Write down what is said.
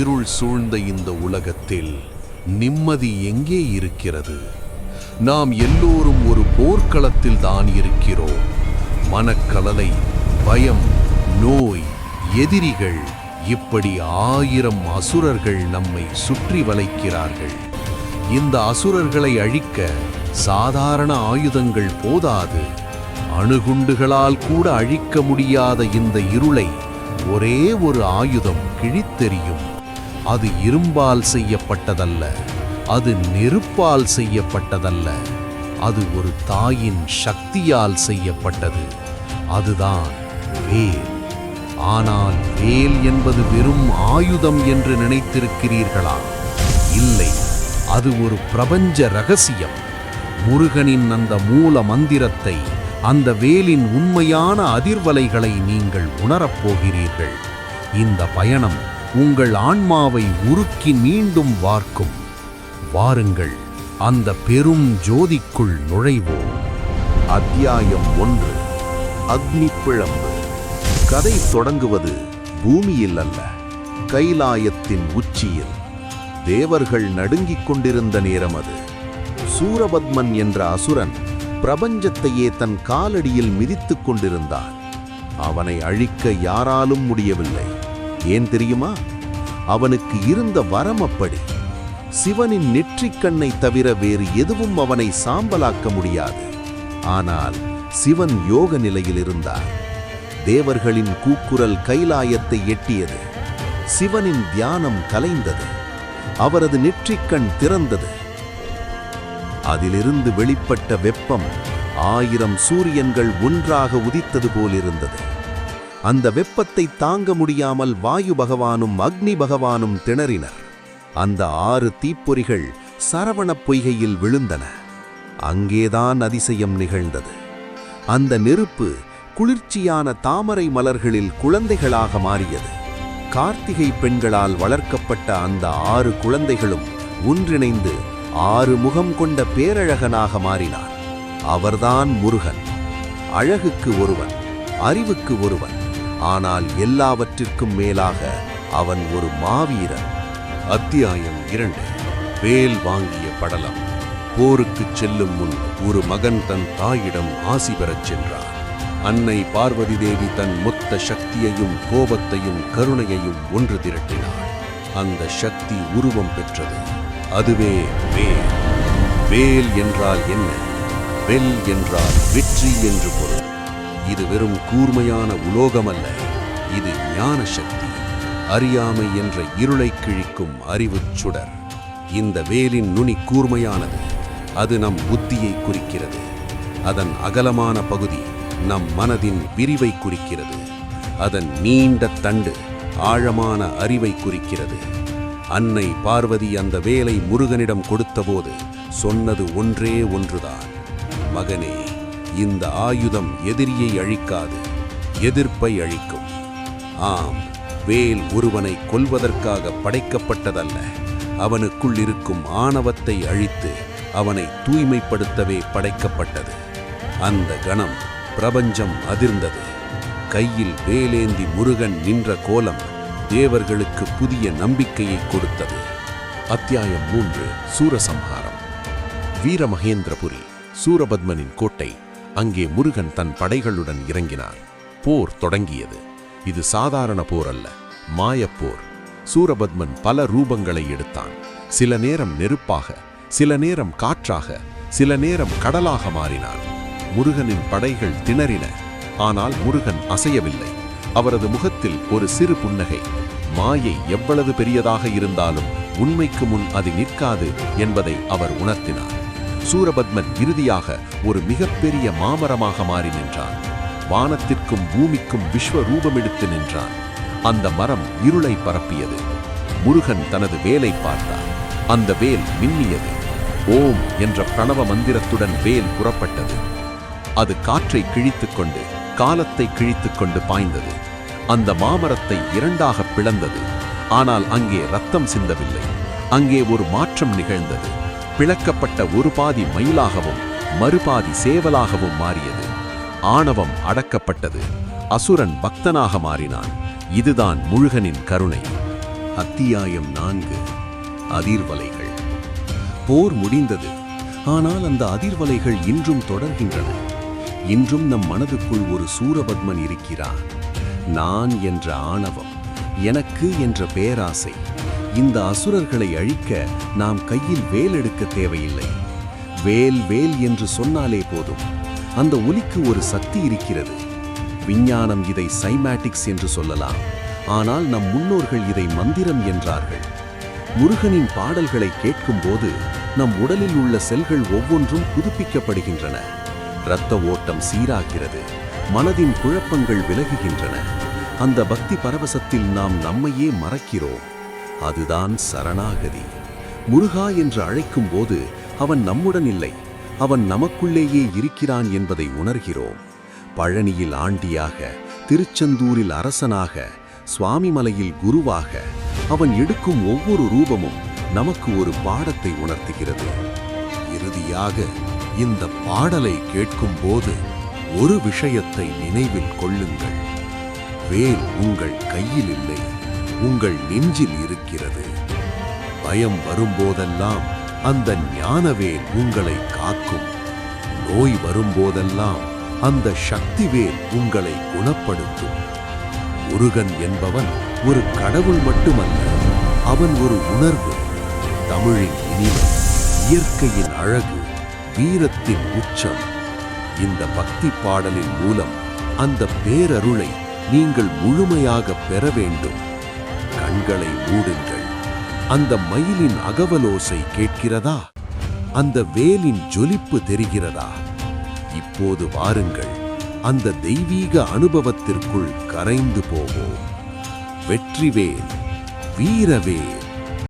இருள் சூழ்ந்த இந்த உலகத்தில் நிம்மதி எங்கே இருக்கிறது? நாம் எல்லோரும் ஒரு போர்க்களத்தில் தான் இருக்கிறோம். மனக்கலலை பயம் நோய் எதிரிகள் இப்படி ஆயிரம் அசுரர்கள் நம்மை சுற்றி வளைக்கிறார்கள். இந்த அசுரர்களை அழிக்க சாதாரண ஆயுதங்கள் போதாது. அணுகுண்டுகளால் கூட அழிக்க முடியாத இந்த இருளை ஒரே ஒரு ஆயுதம் கிழித்தெறியும். அது இரும்பால் செய்யப்பட்டதல்ல. அது நெருப்பால் செய்யப்பட்டதல்ல. அது ஒரு தாயின் சக்தியால் செய்யப்பட்டது. அதுதான் வேல். ஆனால் வேல் என்பது வெறும் ஆயுதம் என்று நினைத்திருக்கிறீர்களா? இல்லை. அது ஒரு பிரபஞ்ச ரகசியம். முருகனின் அந்த மூல மந்திரத்தை அந்த வேலின் உண்மையான அதிர்வலைகளை நீங்கள் உணரப்போகிறீர்கள் இந்த பயணம் உங்கள் ஆன்மாவை உருக்கி மீண்டும் வார்க்கும். வாருங்கள் அந்த பெரும் ஜோதிக்குள் நுழைவோம். அத்தியாயம் ஒன்று அக்னி பிழம்பு. கதை தொடங்குவது பூமியில் அல்ல கைலாயத்தின் உச்சியில். தேவர்கள் நடுங்கிக் கொண்டிருந்த நேரம் அது. சூரபத்மன் என்ற அசுரன் பிரபஞ்சத்தையே தன் காலடியில் மிதித்துக் கொண்டிருந்தான். அவனை அழிக்க யாராலும் முடியவில்லை. ஏன் தெரியுமா? அவனுக்கு இருந்த வரம் அப்படி. சிவனின் நெற்றிக்கண்ணை தவிர வேறு எதுவும் அவனை சாம்பலாக்க முடியாது. ஆனால் சிவன் யோக நிலையில் இருந்தார். தேவர்களின் கூக்குரல் கைலாயத்தை எட்டியது. சிவனின் தியானம் கலைந்தது. அவரது நெற்றிக்கண் திறந்தது. அதிலிருந்து வெளிப்பட்ட வெப்பம் ஆயிரம் சூரியன்கள் ஒன்றாக உதித்தது போலிருந்தது. அந்த வெப்பத்தை தாங்க முடியாமல் வாயு பகவானும் அக்னி பகவானும் திணறினர். அந்த ஆறு தீப்பொறிகள் சரவணப் பொய்கையில் விழுந்தன. அங்கேதான் அதிசயம் நிகழ்ந்தது. அந்த நெருப்பு குளிர்ச்சியான தாமரை மலர்களில் குழந்தைகளாக மாறியது. கார்த்திகை பெண்களால் வளர்க்கப்பட்ட அந்த ஆறு குழந்தைகளும் ஒன்றிணைந்து ஆறு முகம் கொண்ட பேரழகனாக மாறினார். அவர்தான் முருகன். அழகுக்கு ஒருவன் அறிவுக்கு ஒருவன். ஆனால் எல்லாவற்றிற்கும் மேலாக அவன் ஒரு மாவீரன். அத்தியாயம் இரண்டு. வேல் வாங்கிய படலம். போருக்குச் செல்லும் முன் ஒரு மகன் தன் தாயிடம் ஆசி பெறச் சென்றார் அன்னை பார்வதி தேவி தன் மொத்த சக்தியையும் கோபத்தையும் கருணையையும் ஒன்று திரட்டினாள். அந்த சக்தி உருவம் பெற்றது. அதுவே வேல். வேல் என்றால் என்ன? வெல் என்றால் வெற்றி என்று பொருள். இது வெறும் கூர்மையான உலோகமல்ல. இது ஞான சக்தி அறியாமை என்ற இருளை கிழிக்கும் அறிவுச் சுடர். இந்த வேலின் நுனி கூர்மையானது. அது நம் புத்தியை குறிக்கிறது. அதன் அகலமான பகுதி நம் மனதின் விரிவை குறிக்கிறது. அதன் நீண்ட தண்டு ஆழமான அறிவை குறிக்கிறது. அன்னை பார்வதி அந்த வேலை முருகனிடம் கொடுத்தபோது சொன்னது ஒன்றே ஒன்றுதான். மகனே இந்த ஆயுதம் எதிரியை அழிக்காது எதிர்ப்பை அழிக்கும். ஆம் வேல் ஒருவனை கொல்வதற்காக படைக்கப்பட்டதல்ல. அவனுக்குள் இருக்கும் ஆணவத்தை அழித்து அவனை தூய்மைப்படுத்தவே படைக்கப்பட்டது. அந்த கணம் பிரபஞ்சம் அதிர்ந்தது. கையில் வேலேந்தி முருகன் நின்ற கோலம் தேவர்களுக்கு புதிய நம்பிக்கையை கொடுத்தது. அத்தியாயம் மூன்று சூரசம்ஹாரம். வீரமகேந்திரபுரி சூரபத்மனின் கோட்டை. அங்கே முருகன் தன் படைகளுடன் இறங்கினார் போர் தொடங்கியது. இது சாதாரண போர் அல்ல மாயப்போர் சூரபத்மன் பல ரூபங்களை எடுத்தான். சில நேரம் நெருப்பாக சில நேரம் காற்றாக சில நேரம் கடலாக மாறினான். முருகனின் படைகள் திணறின. ஆனால் முருகன் அசையவில்லை. அவரது முகத்தில் ஒரு சிறு புன்னகை. மாயை எவ்வளவு பெரியதாக இருந்தாலும் உண்மைக்கு முன் அது நிற்காது என்பதை அவர் உணர்த்தினார். சூரபத்மன் இறுதியாக ஒரு மிகப்பெரிய மாமரமாக மாறி நின்றான். வானத்திற்கும் பூமிக்கும் விஸ்வ ரூபமெடுத்து நின்றான். அந்த மரம் இருளை பரப்பியது. முருகன் தனது வேலை பார்த்தார் அந்த வேல் மின்னியது. ஓம் என்ற பிரணவ மந்திரத்துடன் வேல் புறப்பட்டது. அது காற்றை கிழித்துக் கொண்டு காலத்தை கிழித்துக் கொண்டு பாய்ந்தது. அந்த மாமரத்தை இரண்டாக பிளந்தது. ஆனால் அங்கே ரத்தம் சிந்தவில்லை. அங்கே ஒரு மாற்றம் நிகழ்ந்தது. பிளக்கப்பட்ட ஒரு பாதி மயிலாகவும் மறுபாதி சேவலாகவும் மாறியது. ஆணவம் அடக்கப்பட்டது. அசுரன் பக்தனாக மாறினான். இதுதான் முழுகனின் கருணை. அத்தியாயம் நான்கு. அதிர்வலைகள். போர் முடிந்தது. ஆனால் அந்த அதிர்வலைகள் இன்றும் தொடர்கின்றன. இன்றும் நம் மனதுக்குள் ஒரு சூரபத்மன் இருக்கிறான். நான் என்ற ஆணவம் எனக்கு என்ற பேராசை இந்த அசுரர்களை அழிக்க நாம் கையில் வேல் எடுக்க தேவையில்லை. வேல் வேல் என்று சொன்னாலே போதும். அந்த ஒலிக்கு ஒரு சக்தி இருக்கிறது. விஞ்ஞானம் இதை சைமேட்டிக்ஸ் என்று சொல்லலாம். ஆனால் நம் முன்னோர்கள் இதை மந்திரம் என்றார்கள். முருகனின் பாடல்களை கேட்கும்போது நம் உடலில் உள்ள செல்கள் ஒவ்வொன்றும் புதுப்பிக்கப்படுகின்றன. இரத்த ஓட்டம் சீராகிறது. மனதின் குழப்பங்கள் விலகுகின்றன. அந்த பக்தி பரவசத்தில் நாம் நம்மையே மறக்கிறோம். அதுதான் சரணாகதி. முருகா என்று அழைக்கும் போது அவன் நம்முடன் இல்லை. அவன் நமக்குள்ளேயே இருக்கிறான் என்பதை உணர்கிறோம். பழனியில் ஆண்டியாக திருச்செந்தூரில் அரசனாக சுவாமிமலையில் குருவாக அவன் எடுக்கும் ஒவ்வொரு ரூபமும் நமக்கு ஒரு பாடத்தை உணர்த்துகிறது. இறுதியாக இந்த பாடலை கேட்கும் போது ஒரு விஷயத்தை நினைவில் கொள்ளுங்கள். வேல் உங்கள் கையில் இல்லை. உங்கள் நெஞ்சில் இருக்கிறது. பயம் வரும்போதெல்லாம் அந்த ஞானவேல் உங்களை காக்கும். நோய் வரும்போதெல்லாம் அந்த சக்திவேல் உங்களை குணப்படுத்தும். முருகன் என்பவன் ஒரு கடவுள் மட்டுமல்ல அவன் ஒரு உணர்வு. தமிழின் இனிமை இயற்கையின் அழகு வீரத்தின் உச்சம். இந்த பக்தி பாடலின் மூலம் அந்த பேரருளை நீங்கள் முழுமையாக பெற வேண்டும். கண்களை மூடுங்கள். அந்த மயிலின் அகவலோசை கேட்கிறதா? அந்த வேலின் ஜொலிப்பு தெரிகிறதா? இப்போது வாருங்கள். அந்த தெய்வீக அனுபவத்திற்குள் கரைந்து போவோம். வெற்றிவேல் வீரவேல்.